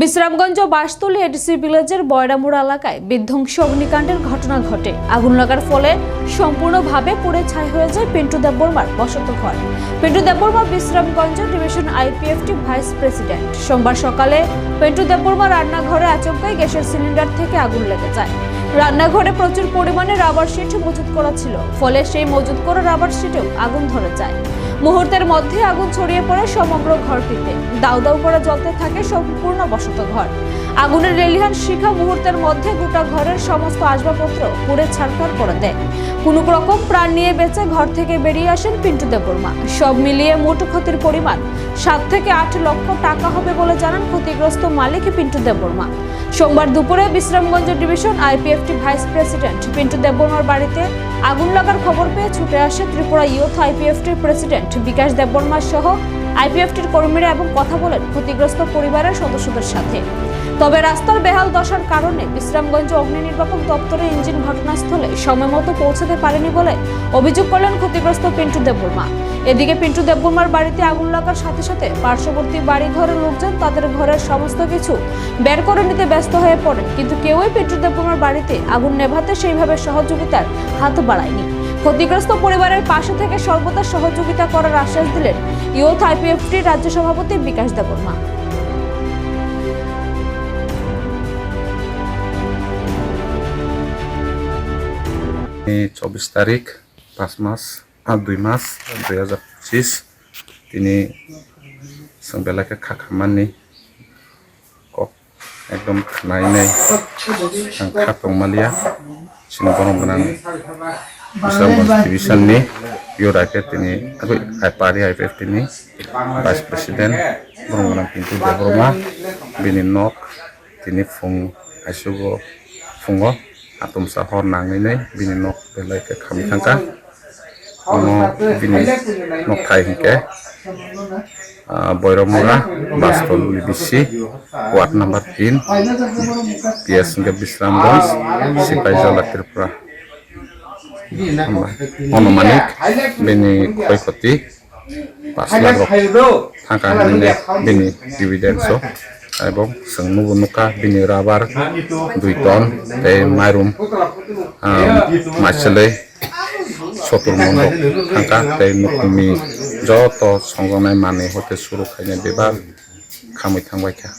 Bishramganj Bastali ADC ভিলেজের বয়রামুড় এলাকায় বিধ্বংসী অগ্নিকাণ্ডের ঘটনা ঘটে। আগুন লাগার ফলে সম্পূর্ণভাবে পুড়ে ছাই হয়ে যায় পিন্টু দেববর্মার বসত ঘর। Pintu Debbarma Bishramganj division IPFT vice president. সোমবার সকালে পিন্টু দেববর্মা রান্নাঘরে আচমকাই গ্যাসের সিলিন্ডার থেকে আগুন লেগে যায়। রান্নাঘরে প্রচুর পরিমাণে রাবার শিট মজুত করা ছিল, ফলে সেই মজুত করা রাবার শিটেও আগুন ধরে যায়। মুহূর্তের মধ্যে আগুন ছড়িয়ে পড়ে সমগ্র ঘরটিতে। দাউ দাউ করে জ্বলতে থাকে সম্পূর্ণ বসত ঘর। আগুনের রেলিহান শিখা মুহূর্তের মধ্যে গোটা ঘরের সমস্ত আসবাবপত্র পুড়ে ছাড়খাড় করে দেয়। কোনো রকম প্রাণ নিয়ে বেঁচে ঘর থেকে বেরিয়ে আসেন পিন্টু দেববর্মা। সব মিলিয়ে মোট ক্ষতির পরিমাণ সাত থেকে আট লক্ষ টাকা হবে বলে জানান ক্ষতিগ্রস্ত মালিক পিন্টু দেববর্মা। সোমবার দুপুরে Bishramganj division IPFT vice president Pintu দেববর্মার বাড়িতে আগুন লাগার খবর পেয়ে ছুটে আসে ত্রিপুরা ইউথ আইপিএফটির প্রেসিডেন্ট বিকাশ দেববর্মা সহ আইপিএফটির কর্মীরা এবং কথা বলেন ক্ষতিগ্রস্ত পরিবারের সদস্যদের সাথে। তবে রাস্তার বেহাল দশার কারণে বিশ্রামগঞ্জ অগ্নি নির্বাপক দপ্তরের ইঞ্জিন ঘটনাস্থলে সময়মতো পৌঁছাতে পারেনি বলে অভিযোগ করলেন ক্ষতিগ্রস্ত পিন্টু দেববর্মা। এদিকে পিন্টু দেববর্মার বাড়িতে আগুন লাগার সাথে সাথে পার্শ্ববর্তী বাড়ি ঘরের লোকজন তাদের ঘরের সমস্ত কিছু বের করে নিতে ব্যস্ত হয়ে পড়েন। কিন্তু কেউই পিন্টু দেববর্মার বাড়িতে আগুন নেভাতে সেইভাবে সহযোগিতার হাত বাড়ায়নি। ক্ষতিগ্রস্ত পরিবারের পাশে থেকে সর্বদা সহযোগিতা করার আশ্বাস দিলেন ইউথ আইপিএফটি রাজ্য সভাপতি বিকাশ দেববর্মা। চব্বিশ তারিখ, পাঁচ মাস। আর দুই মাস দুই হাজার পঁচিশ তিনি जों बेलाके खाखामानि कक एकदम खानायनै आं खाथं मालिया सिनो गरम गोनां बिश्रामगंज डिभिजननि इउर आइपिएफटिनि पार्टी आइपिएफटिनि भाइस प्रेसिडेन्ट गरम गोनां पिन्टु देबरमा बिनि नक दिनै फुं आइसुगो फुङाव आतमसा हर नाङैनै बिनि नक बेलाके खामि কোনো জিনিস নথাই শিকে বৈরমুরা বাসতল বিসি, ওয়ার্ড নাম্বার তিন পি এস বিশ্রামগঞ্জ সিপাহীজলাতিরপুরা অনুমানিক বেনি ক্ষয়ক্ষতি, পাঁচ লাখ থাকা বেনি ডিভিডেন্স এবং নুবু নুকা বিনি রাবার দুই টন মাইরুম মাইসলে माइरुम माइसलै सत्तर मन थांका ते नुकुमि যত সংগ্রামে মানে হতে শুরু খাইনে বেবার খামই থাংবাই খা